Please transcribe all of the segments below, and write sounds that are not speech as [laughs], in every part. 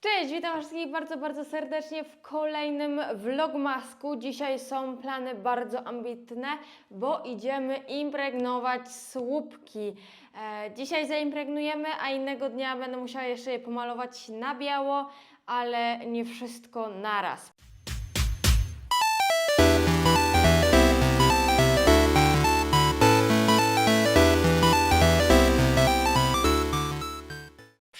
Cześć, witam wszystkich bardzo, bardzo serdecznie w kolejnym vlogmasku. Dzisiaj są plany bardzo ambitne, bo idziemy impregnować słupki. E, dzisiaj zaimpregnujemy, a innego dnia będę musiała jeszcze je pomalować na biało, ale nie wszystko naraz.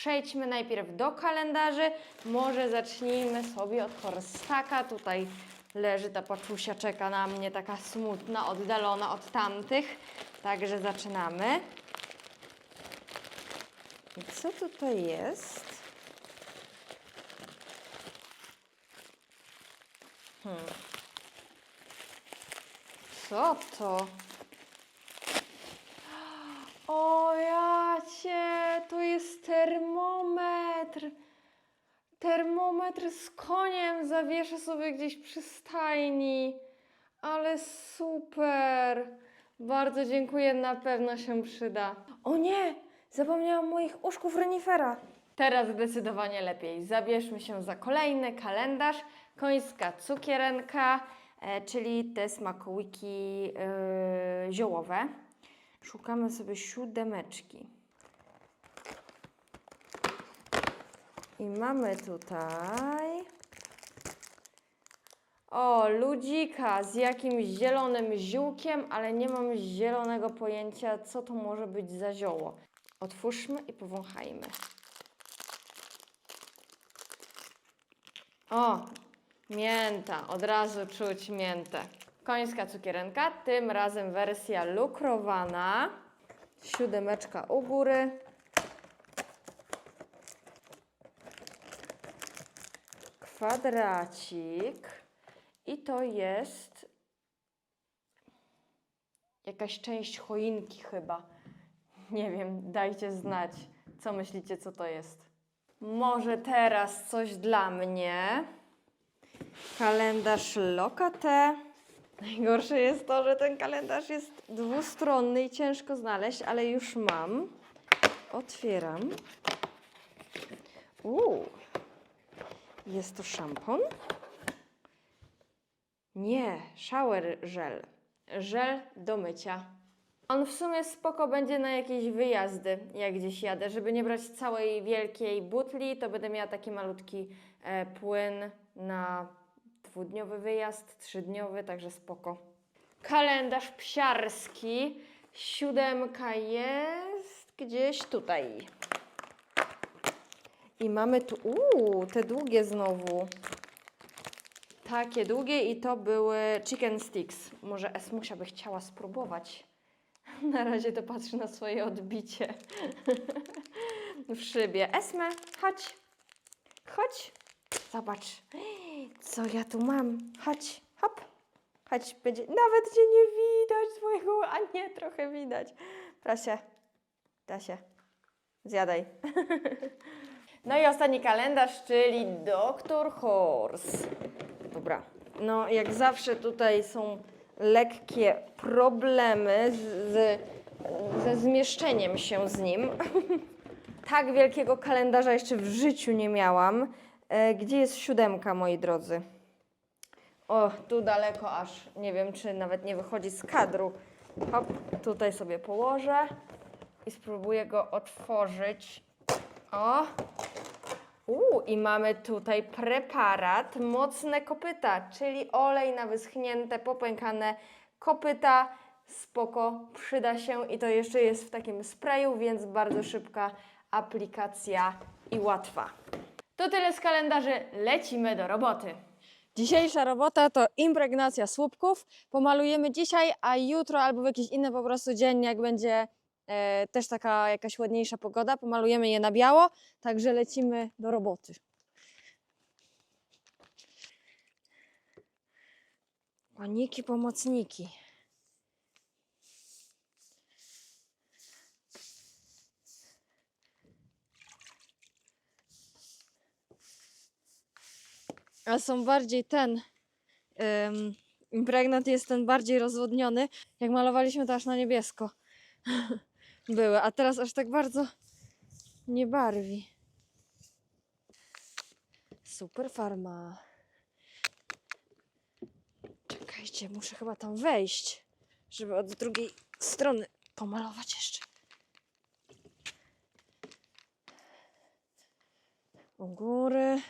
Przejdźmy najpierw do kalendarzy. Może zacznijmy sobie od Horstaka. Tutaj leży ta paczusia, czeka na mnie taka smutna, oddalona od tamtych. Także zaczynamy. I co tutaj jest? Hmm. Co to? O jacie, to jest termometr. Termometr z koniem zawieszę sobie gdzieś przy stajni. Ale super. Bardzo dziękuję, na pewno się przyda. O nie, zapomniałam moich uszków renifera. Teraz zdecydowanie lepiej. Zabierzmy się za kolejny kalendarz. Końska cukierenka, e, czyli te smakołyki e, ziołowe. Szukamy sobie siódemeczki. I mamy tutaj. O, ludzika z jakimś zielonym ziółkiem, ale nie mam zielonego pojęcia, co to może być za zioło. Otwórzmy i powąchajmy. O, mięta, od razu czuć miętę. Końska cukierenka, tym razem wersja lukrowana. Siódemeczka u góry. Kwadracik. I to jest jakaś część choinki chyba. Nie wiem, dajcie znać, co myślicie, co to jest. Może teraz coś dla mnie. Kalendarz Lokate. Najgorsze jest to, że ten kalendarz jest dwustronny i ciężko znaleźć, ale już mam. Otwieram. Uuu. Jest to szampon? Nie, shower gel. Żel do mycia. On w sumie spoko będzie na jakieś wyjazdy, jak gdzieś jadę. Żeby nie brać całej wielkiej butli, to będę miała taki malutki e, płyn na dwudniowy wyjazd, trzydniowy, także spoko. Kalendarz psiarski. Siódemka jest gdzieś tutaj. I mamy tu, uuu, te długie znowu. Takie długie i to były chicken sticks. Może Esmusia by chciała spróbować. [laughs] Na razie to patrzy na swoje odbicie [laughs] w szybie. Esme, chodź. Chodź. Zobacz, co ja tu mam. Chodź, hop. Chodź, będzie... Nawet cię nie widać twojego, a nie, trochę widać. Proszę, Dasie, zjadaj. [laughs] No i ostatni kalendarz, czyli Doktor Horse. Dobra, no jak zawsze tutaj są lekkie problemy z, z, ze zmieszczeniem się z nim. [laughs] tak wielkiego kalendarza jeszcze w życiu nie miałam. E, gdzie jest siódemka, moi drodzy? O, tu daleko aż. Nie wiem, czy nawet nie wychodzi z kadru. Hop, tutaj sobie położę i spróbuję go otworzyć. O! Uuu, i mamy tutaj preparat mocne kopyta, czyli olej na wyschnięte, popękane kopyta. Spoko, przyda się i to jeszcze jest w takim sprayu, więc bardzo szybka aplikacja i łatwa. To tyle z kalendarzy, lecimy do roboty. Dzisiejsza robota to impregnacja słupków. Pomalujemy dzisiaj, a jutro albo w jakiś inny po prostu dzień, jak będzie też taka jakaś ładniejsza pogoda, pomalujemy je na biało, także lecimy do roboty. Koniki, pomocniki. A są bardziej ten. Um, impregnat jest ten bardziej rozwodniony. Jak malowaliśmy, to aż na niebiesko [laughs] były, a teraz aż tak bardzo nie barwi. super farma. Czekajcie, muszę chyba tam wejść, żeby od drugiej strony pomalować jeszcze. U góry.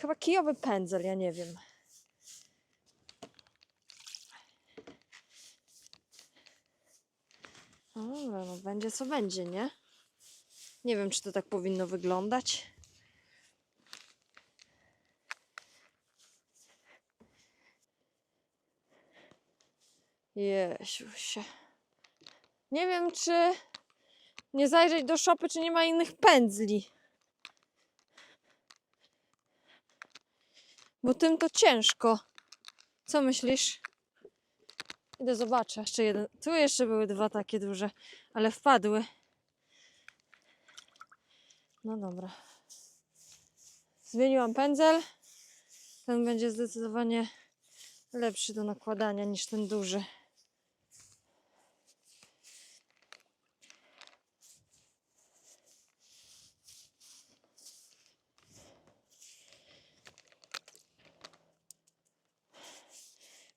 Chyba kijowy pędzel, ja nie wiem. O, no będzie co będzie, nie? Nie wiem, czy to tak powinno wyglądać. Jezusie. Nie wiem, czy nie zajrzeć do szopy, czy nie ma innych pędzli. Bo tym to ciężko. Co myślisz? Idę zobaczę. Jeszcze jeden. Tu jeszcze były dwa takie duże, ale wpadły. No dobra. Zmieniłam pędzel. Ten będzie zdecydowanie lepszy do nakładania niż ten duży.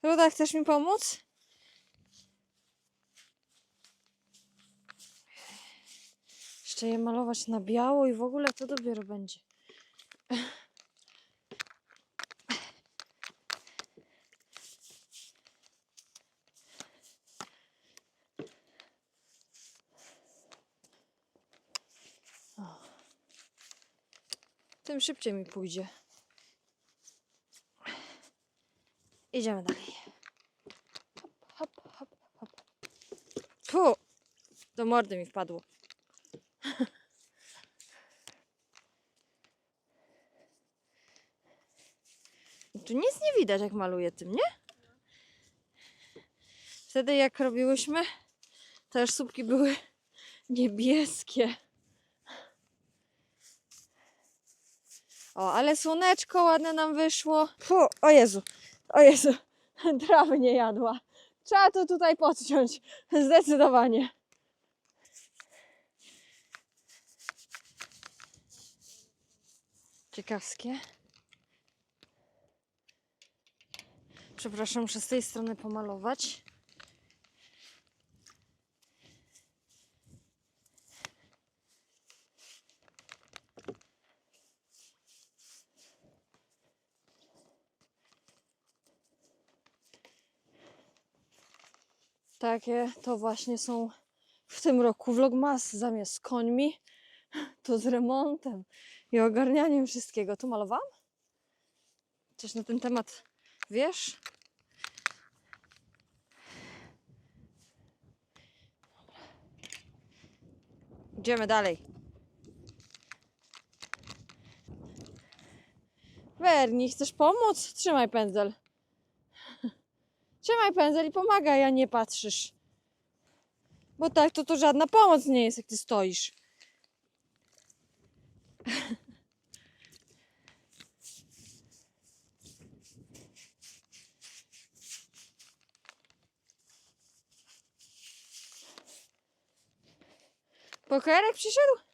Ruda, chcesz mi pomóc? Jeszcze je malować na biało i w ogóle to dopiero będzie. O. Tym szybciej mi pójdzie. Idziemy dalej. Hop, hop, hop, hop. Fu! Do mordy mi wpadło. Tu nic nie widać, jak maluję tym, nie? Wtedy, jak robiłyśmy, to już słupki były niebieskie. O, ale słoneczko ładne nam wyszło. Fu, o Jezu, o Jezu, [laughs] trawy nie jadła. Trzeba to tutaj podciąć, zdecydowanie. Ciekawskie. Przepraszam, muszę z tej strony pomalować. Takie to właśnie są w tym roku vlogmas zamiast końmi, to z remontem i ogarnianiem wszystkiego. Tu malowałam? Coś na ten temat wiesz? Idziemy dalej. Werni, chcesz pomóc? Trzymaj pędzel. [laughs] Trzymaj pędzel i pomagaj, a nie patrzysz. Bo tak to to żadna pomoc nie jest, jak ty stoisz. [laughs] Pokerek przyszedł?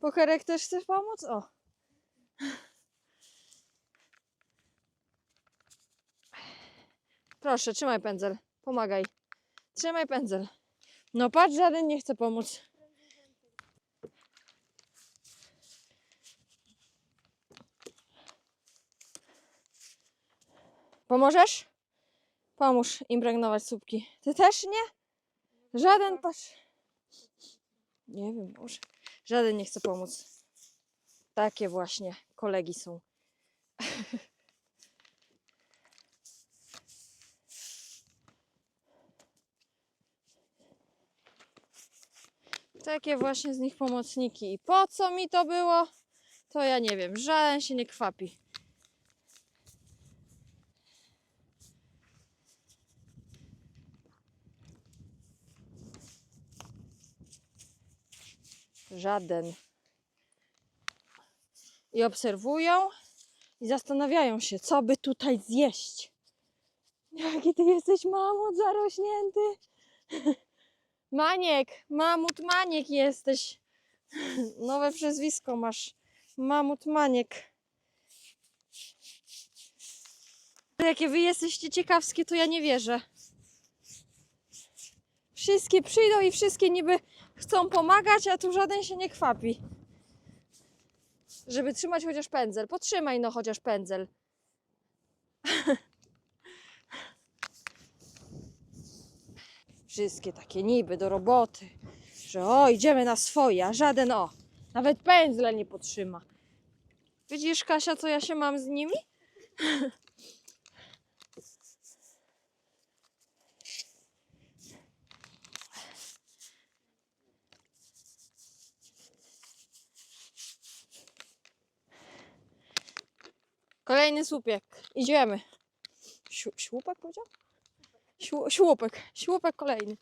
Pokerek też chce pomóc? O. Proszę, trzymaj pędzel. Pomagaj. Trzymaj pędzel. No patrz, żaden nie chce pomóc. Pomożesz? Pomóż impregnować słupki. Ty też nie? Żaden, patrz. Nie wiem, może. Żaden nie chce pomóc. Takie właśnie kolegi są. [laughs] Takie właśnie z nich pomocniki. I po co mi to było? To ja nie wiem. Żaden się nie kwapi. Żaden. I obserwują i zastanawiają się, co by tutaj zjeść. Jaki ty jesteś mamut zarośnięty. [laughs] Maniek, mamut maniek jesteś. [laughs] Nowe przezwisko masz. Mamut maniek. Jakie wy jesteście ciekawskie, to ja nie wierzę. Wszystkie przyjdą i wszystkie niby chcą pomagać, a tu żaden się nie kwapi. Żeby trzymać chociaż pędzel. Potrzymaj no chociaż pędzel. [laughs] Wszystkie takie niby do roboty. Że o, idziemy na swoje, a żaden o. Nawet pędzla nie potrzyma. Widzisz, Kasia, co ja się mam z nimi? [laughs] Kolejny słupek. Idziemy. Śłupek powiedział? Śłu, śłupek. Śłupek kolejny.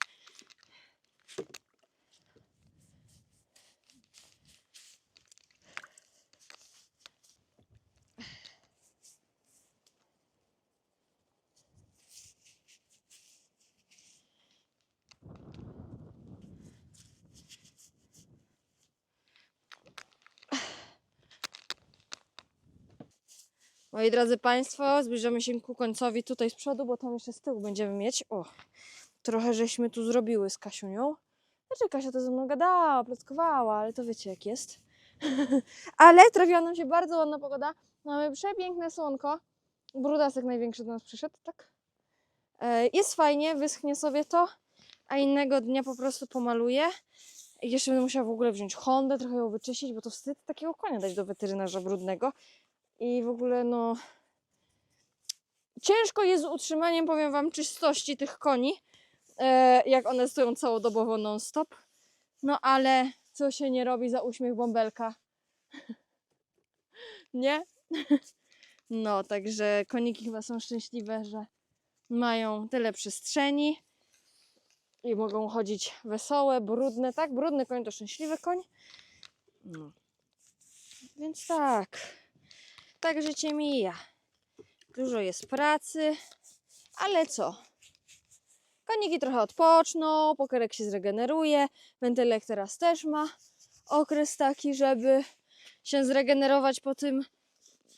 Moi drodzy Państwo, zbliżamy się ku końcowi tutaj z przodu, bo tam jeszcze z tyłu będziemy mieć. O, trochę żeśmy tu zrobiły z Kasiunią. Znaczy Kasia to ze mną gadała, plotkowała, ale to wiecie jak jest. [laughs] ale trafiła nam się bardzo ładna pogoda. Mamy przepiękne słonko. Brudasek największy do nas przyszedł, tak? E, Jest fajnie, wyschnie sobie to, a innego dnia po prostu pomaluję. Jeszcze będę musiała w ogóle wziąć Hondę, trochę ją wyczyścić, bo to wstyd takiego konia dać do weterynarza brudnego. I w ogóle no. Ciężko jest z utrzymaniem, powiem wam, czystości tych koni. E, jak one stoją całodobowo non-stop. No ale co się nie robi za uśmiech bąbelka? [laughs] nie? [laughs] no, także koniki chyba są szczęśliwe, że mają tyle przestrzeni i mogą chodzić wesołe, brudne. Tak, brudny koń to szczęśliwy koń. No. Więc tak. Tak życie mija. Dużo jest pracy, ale co? Koniki trochę odpoczną, pokerek się zregeneruje, wentylek teraz też ma okres taki, żeby się zregenerować po tym,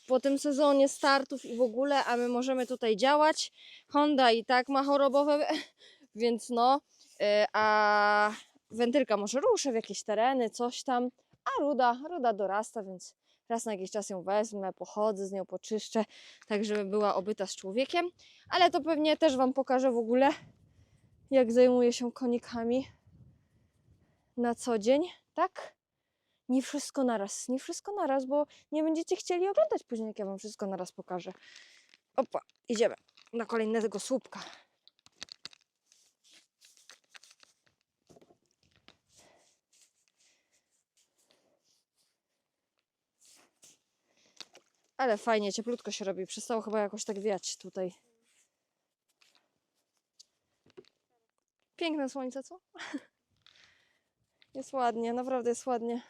po tym sezonie startów i w ogóle, a my możemy tutaj działać. Honda i tak ma chorobowe, [laughs] więc no, yy, a wentylka może ruszy w jakieś tereny, coś tam, a ruda, ruda dorasta, więc raz na jakiś czas ją wezmę, pochodzę z nią, poczyszczę, tak żeby była obyta z człowiekiem. Ale to pewnie też Wam pokażę w ogóle, jak zajmuję się konikami na co dzień, tak? Nie wszystko naraz, nie wszystko naraz, bo nie będziecie chcieli oglądać później, jak ja Wam wszystko naraz pokażę. Opa, idziemy na kolejnego słupka. Ale fajnie, cieplutko się robi. Przestało chyba jakoś tak wiać tutaj. Piękne słońce, co? [laughs] Jest ładnie, naprawdę jest ładnie.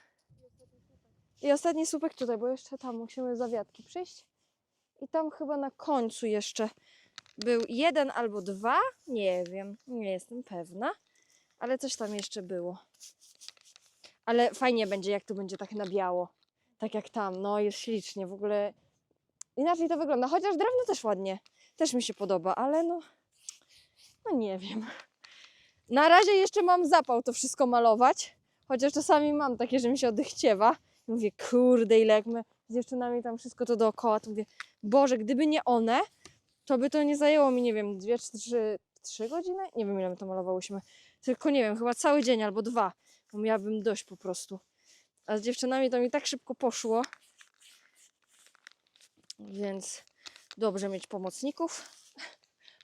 I ostatni słupek tutaj, bo jeszcze tam musimy za wiatki przyjść. I tam chyba na końcu jeszcze był jeden albo dwa. Nie wiem, nie jestem pewna. Ale coś tam jeszcze było. Ale fajnie będzie, jak tu będzie tak na biało. Tak jak tam, no jest ślicznie, w ogóle inaczej to wygląda. Chociaż drewno też ładnie, też mi się podoba, ale no, no nie wiem. Na razie jeszcze mam zapał to wszystko malować, chociaż czasami mam takie, że mi się odechciewa. Mówię, kurde, ile jak my z dziewczynami tam wszystko to dookoła, to mówię, Boże, gdyby nie one, to by to nie zajęło mi, nie wiem, dwie trzy, trzy godziny? Nie wiem, ile my to malowałyśmy. Tylko nie wiem, chyba cały dzień albo dwa, miałabym dość po prostu. A z dziewczynami to mi tak szybko poszło. Więc dobrze mieć pomocników.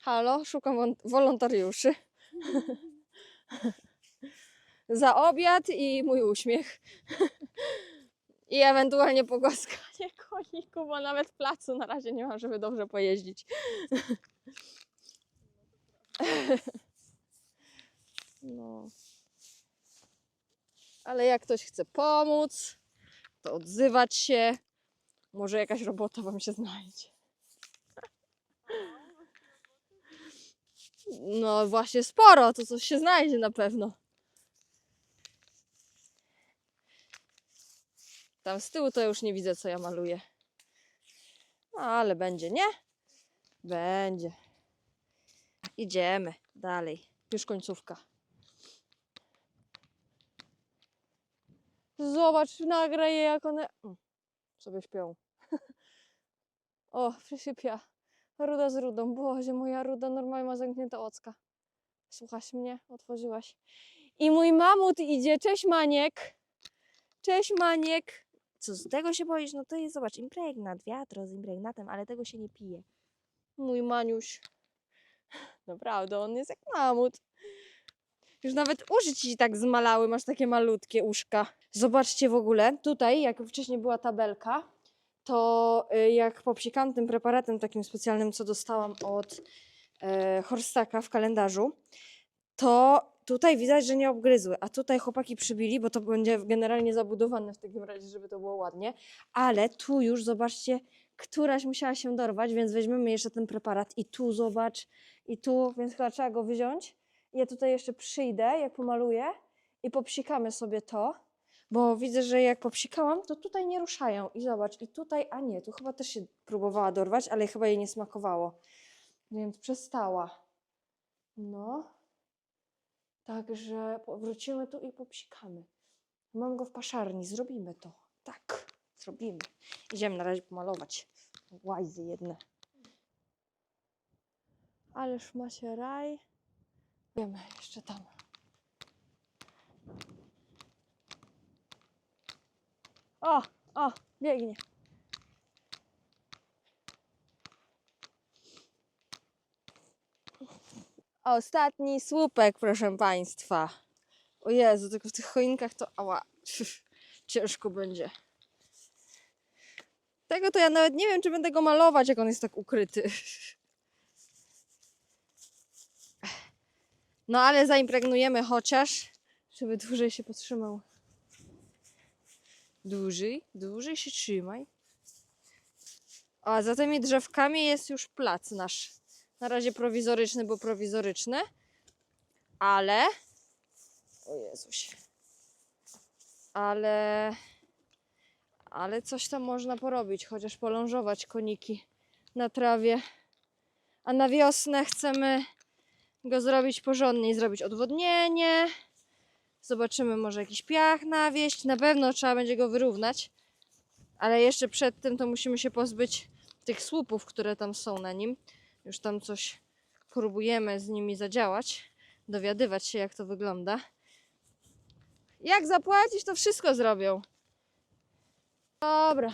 Halo, szukam wolontariuszy. [laughs] Za obiad i mój uśmiech. [laughs] I ewentualnie pogłaskanie [laughs] koniku, bo nawet placu na razie nie mam, żeby dobrze pojeździć. No. Ale jak ktoś chce pomóc, to odzywać się. Może jakaś robota Wam się znajdzie. No właśnie sporo, to coś się znajdzie na pewno. Tam z tyłu to już nie widzę, co ja maluję. No, ale będzie, nie? Będzie. Idziemy dalej. Już końcówka. Zobacz, nagraj je, jak one sobie śpią. [laughs] o, przysypia. Ruda z rudą. Boże, moja ruda normalnie ma zamknięte ocka. Słuchasz mnie? Otworzyłaś. I mój mamut idzie. Cześć, Maniek. Cześć, Maniek. Co z tego się boisz? No to jest, zobacz, impregnat, wiatro z impregnatem, ale tego się nie pije. Mój Maniuś. Naprawdę, on jest jak mamut. Już nawet uszy ci tak zmalały, masz takie malutkie uszka. Zobaczcie w ogóle, tutaj, jak wcześniej była tabelka, to y, jak popsikam tym preparatem takim specjalnym, co dostałam od e, Horstaka w kalendarzu, to tutaj widać, że nie obgryzły, a tutaj chłopaki przybili, bo to będzie generalnie zabudowane w takim razie, żeby to było ładnie, ale tu już zobaczcie, któraś musiała się dorwać, więc weźmiemy jeszcze ten preparat i tu zobacz, i tu, więc chyba trzeba go wziąć. Ja tutaj jeszcze przyjdę, jak pomaluję i popsikamy sobie to, bo widzę, że jak popsikałam, to tutaj nie ruszają. I zobacz, i tutaj, a nie, tu chyba też się próbowała dorwać, ale chyba jej nie smakowało. Więc przestała. No. Także wrócimy tu i popsikamy. Mam go w paszarni, zrobimy to. Tak, zrobimy. Idziemy na razie pomalować. Łajzy jedne. Ależ ma się raj. Wiemy, jeszcze tam. O, o, biegnie. Ostatni słupek, proszę Państwa. O Jezu, tylko w tych choinkach to ała, [laughs] ciężko będzie. Tego to ja nawet nie wiem, czy będę go malować, jak on jest tak ukryty. [laughs] No ale zaimpregnujemy chociaż, żeby dłużej się potrzymał. Dłużej, dłużej się trzymaj. A za tymi drzewkami jest już plac nasz. Na razie prowizoryczny, bo prowizoryczny. Ale... O Jezuś. Ale... Ale coś tam można porobić, chociaż polążować koniki na trawie. A na wiosnę chcemy go zrobić porządnie, zrobić odwodnienie. Zobaczymy, może jakiś piach nawieść. Na pewno trzeba będzie go wyrównać. Ale jeszcze przed tym to musimy się pozbyć tych słupów, które tam są na nim. Już tam coś próbujemy z nimi zadziałać. Dowiadywać się, jak to wygląda. Jak zapłacisz, to wszystko zrobią. Dobra.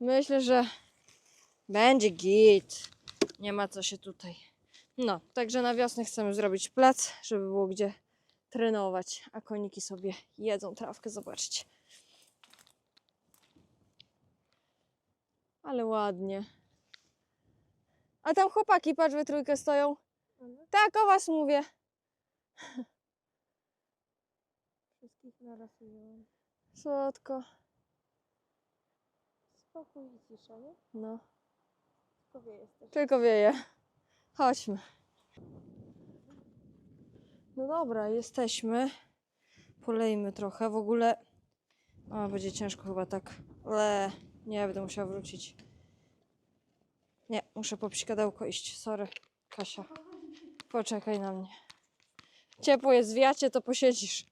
Myślę, że będzie git. Nie ma co się tutaj. No, także na wiosnę chcemy zrobić plac, żeby było gdzie trenować, a koniki sobie jedzą trawkę, zobaczcie. Ale ładnie. A tam chłopaki, patrz, we trójkę stoją. Tak, o was mówię. Wszystkich naraz ująłem. Słodko. Spokój i cisza, nie? No, Tylko wie jesteś. tylko wieje. Chodźmy. No dobra, jesteśmy. Polejmy trochę. W ogóle. O, będzie ciężko chyba tak. Le, nie będę musiała wrócić. Nie, muszę po psikadełko iść. Sorry, Kasia. Poczekaj na mnie. Ciepło jest w wiacie, to posiedzisz.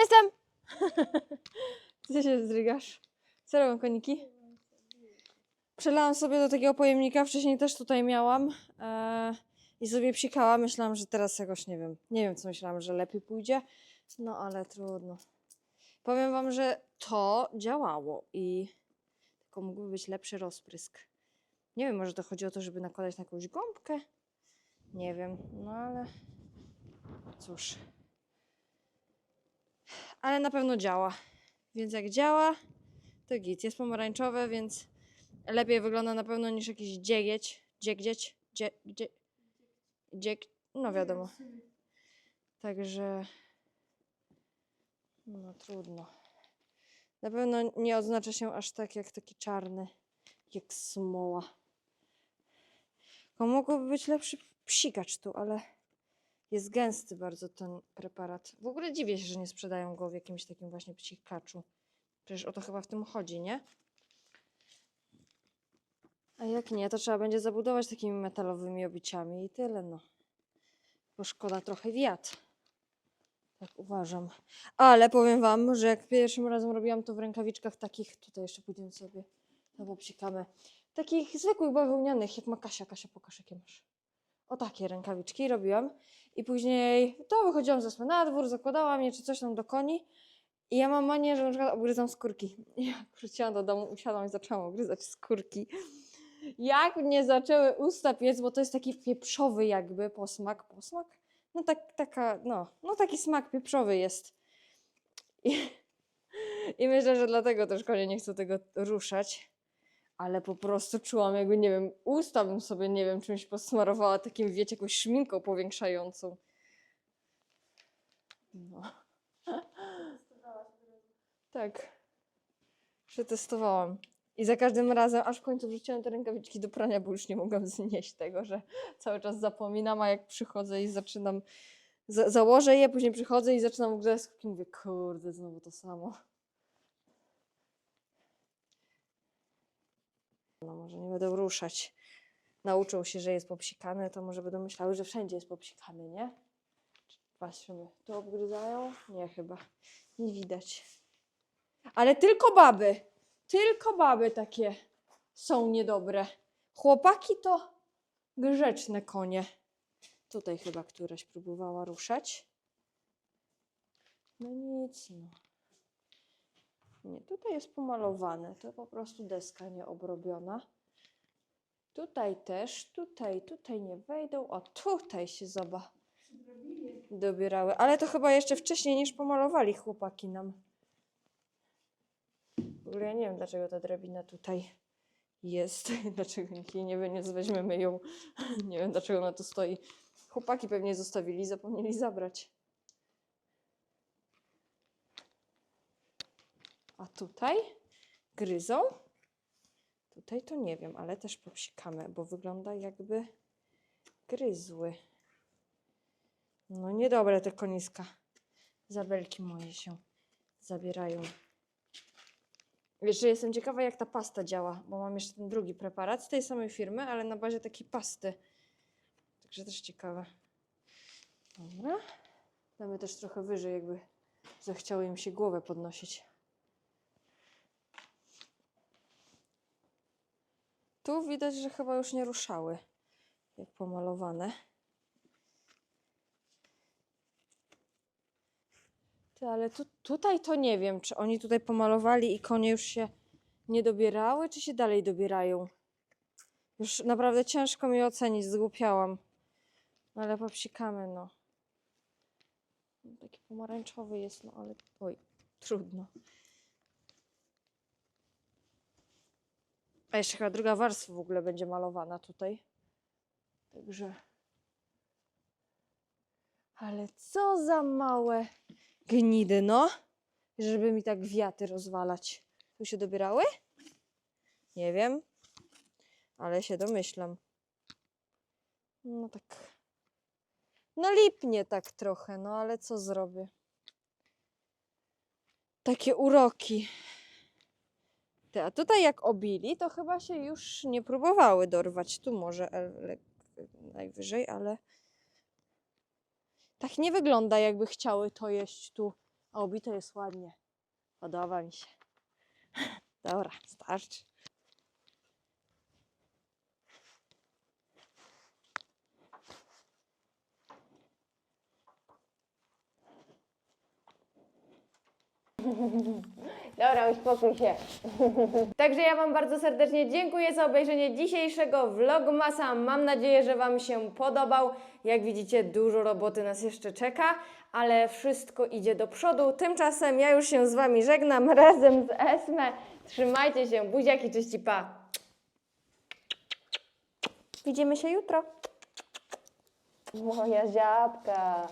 Jestem! [laughs] Ty się zdrygasz. Co robią koniki? Przelałam sobie do takiego pojemnika, wcześniej też tutaj miałam e, i sobie psikałam. Myślałam, że teraz jakoś nie wiem. Nie wiem, co myślałam, że lepiej pójdzie. No ale trudno. Powiem wam, że to działało i tylko mógłby być lepszy rozprysk. Nie wiem, może to chodzi o to, żeby nakładać na jakąś gąbkę. Nie wiem, no ale cóż. Ale na pewno działa. Więc jak działa, to git. Jest pomarańczowe, więc lepiej wygląda na pewno niż jakiś dziegieć. Dziegdzieć? Dzie, dzie, dzieg, no wiadomo. Także no trudno. Na pewno nie odznacza się aż tak jak taki czarny, jak smoła. Tylko mógłby być lepszy psikacz tu, ale jest gęsty bardzo ten preparat. W ogóle dziwię się, że nie sprzedają go w jakimś takim właśnie psikaczu. Przecież o to chyba w tym chodzi, nie? A jak nie, to trzeba będzie zabudować takimi metalowymi obiciami i tyle, no. Bo szkoda trochę wiatr. Tak uważam. Ale powiem wam, że jak pierwszym razem robiłam to w rękawiczkach takich, tutaj jeszcze pójdziemy sobie, no bo psikamy, takich zwykłych bawełnianych, jak ma Kasia. Kasia, pokaż jakie masz. O takie rękawiczki robiłam. I później to wychodziłam ze na dwór, zakładałam je czy coś tam do koni. I ja mam manię, że na przykład obgryzam skórki. [laughs] Jak wróciłam do domu, usiadłam i zaczęłam obgryzać skórki. Jak mnie zaczęły usta piec, bo to jest taki pieprzowy jakby posmak. Posmak? No tak, taka, no, no taki smak pieprzowy jest. I, [laughs] I myślę, że dlatego też konie nie chcą tego ruszać. Ale po prostu czułam jakby, nie wiem, usta bym sobie, nie wiem, czymś posmarowała takim, wiecie, jakąś szminką powiększającą. No. [laughs] Tak. Przetestowałam. I za każdym razem, aż w końcu wrzuciłam te rękawiczki do prania, bo już nie mogłam znieść tego, że cały czas zapominam, a jak przychodzę i zaczynam, za, założę je, później przychodzę i zaczynam ugryzać skórki, mówię, kurde, znowu to samo. No może nie będą ruszać. Nauczą się, że jest popsikany, to może będą myślały, że wszędzie jest popsikany, nie? Patrzymy, tu obgryzają? Nie chyba, nie widać. Ale tylko baby, tylko baby takie są niedobre. Chłopaki to grzeczne konie. Tutaj chyba któraś próbowała ruszać. No nic, no. Nie, tutaj jest pomalowane. To po prostu deska nieobrobiona. Tutaj też, tutaj, tutaj nie wejdą. O, tutaj się zoba dobierały. Ale to chyba jeszcze wcześniej niż pomalowali chłopaki nam. W ogóle ja nie wiem, dlaczego ta drabina tutaj jest. [laughs] Dlaczego nikt nie wyniósł, weźmiemy ją. [laughs] Nie wiem, dlaczego ona tu stoi. Chłopaki pewnie zostawili, zapomnieli zabrać. A tutaj gryzą? Tutaj to nie wiem, ale też popsikamy, bo wygląda jakby gryzły. No niedobre te koniska. Zabelki moje się zabierają. Jeszcze jestem ciekawa, jak ta pasta działa, bo mam jeszcze ten drugi preparat z tej samej firmy, ale na bazie takiej pasty. Także też ciekawe. Dobra. Damy też trochę wyżej, jakby zachciało im się głowę podnosić. Tu widać, że chyba już nie ruszały, jak pomalowane. Ty, ale tu, tutaj to nie wiem, czy oni tutaj pomalowali i konie już się nie dobierały, czy się dalej dobierają. Już naprawdę ciężko mi ocenić, zgłupiałam. Ale popsikamy, no. Taki pomarańczowy jest, no ale oj, trudno. A jeszcze chyba druga warstwa w ogóle będzie malowana tutaj. Także. Ale co za małe gnidy, no. Żeby mi tak wiaty rozwalać. Tu się dobierały? Nie wiem. Ale się domyślam. No tak. No lipnie tak trochę, no ale co zrobię? Takie uroki. Ty, a tutaj jak obili, to chyba się już nie próbowały dorwać. Tu może najwyżej, ale tak nie wygląda, jakby chciały to jeść tu A obite jest ładnie. Podoba mi się. [laughs] Dobra, starczy. [laughs] Dobra, uspokój się. [laughs] Także ja Wam bardzo serdecznie dziękuję za obejrzenie dzisiejszego vlogmasa. Mam nadzieję, że Wam się podobał. Jak widzicie, dużo roboty nas jeszcze czeka, ale wszystko idzie do przodu. Tymczasem ja już się z Wami żegnam [laughs] razem z Esme. Trzymajcie się, buziaki, cześć i pa. Widzimy się jutro. Moja ziapka.